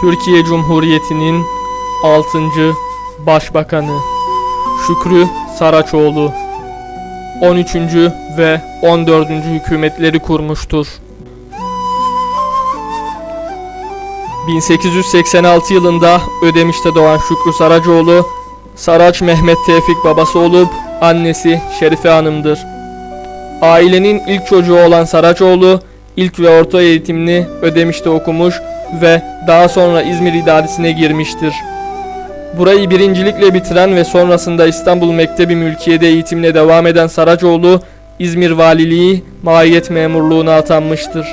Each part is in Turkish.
Türkiye Cumhuriyeti'nin 6. Başbakanı Şükrü Saraçoğlu 13. ve 14. hükümetleri kurmuştur. 1886 yılında Ödemiş'te doğan Şükrü Saracoğlu, Saraç Mehmet Tevfik babası olup annesi Şerife Hanım'dır. Ailenin ilk çocuğu olan Saraçoğlu, ilk ve orta eğitimini Ödemiş'te okumuş ve daha sonra İzmir idaresine girmiştir. Burayı birincilikle bitiren ve sonrasında İstanbul Mektebi Mülkiye'de eğitimine devam eden Saracoğlu, İzmir Valiliği Mahiyet Memurluğuna atanmıştır.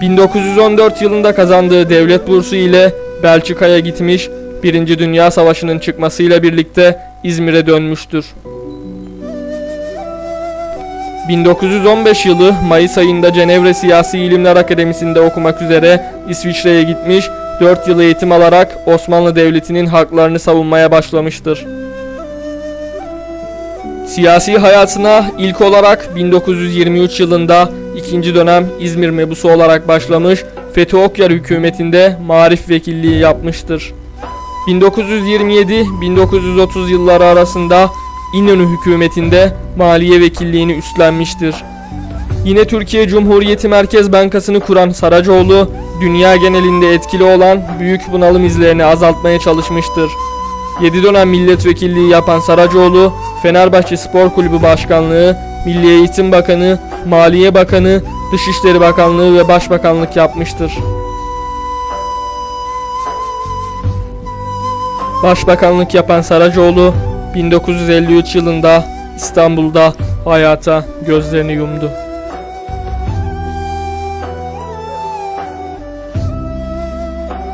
1914 yılında kazandığı devlet bursu ile Belçika'ya gitmiş, Birinci Dünya Savaşı'nın çıkmasıyla birlikte İzmir'e dönmüştür. 1915 yılı Mayıs ayında Cenevre Siyasi İlimler Akademisi'nde okumak üzere İsviçre'ye gitmiş, 4 yıl eğitim alarak Osmanlı Devleti'nin haklarını savunmaya başlamıştır. Siyasi hayatına ilk olarak 1923 yılında ikinci dönem İzmir mebusu olarak başlamış, Fethi Okyar hükümetinde marif vekilliği yapmıştır. 1927-1930 yılları arasında İnönü hükümetinde maliye vekilliğini üstlenmiştir. Yine Türkiye Cumhuriyeti Merkez Bankası'nı kuran Saracoğlu, dünya genelinde etkili olan büyük bunalım izlerini azaltmaya çalışmıştır. 7 dönem milletvekilliği yapan Saracoğlu, Fenerbahçe Spor Kulübü Başkanlığı, Milli Eğitim Bakanı, Maliye Bakanı, Dışişleri Bakanlığı ve Başbakanlık yapmıştır. Başbakanlık yapan Saracoğlu 1953 yılında İstanbul'da hayata gözlerini yumdu.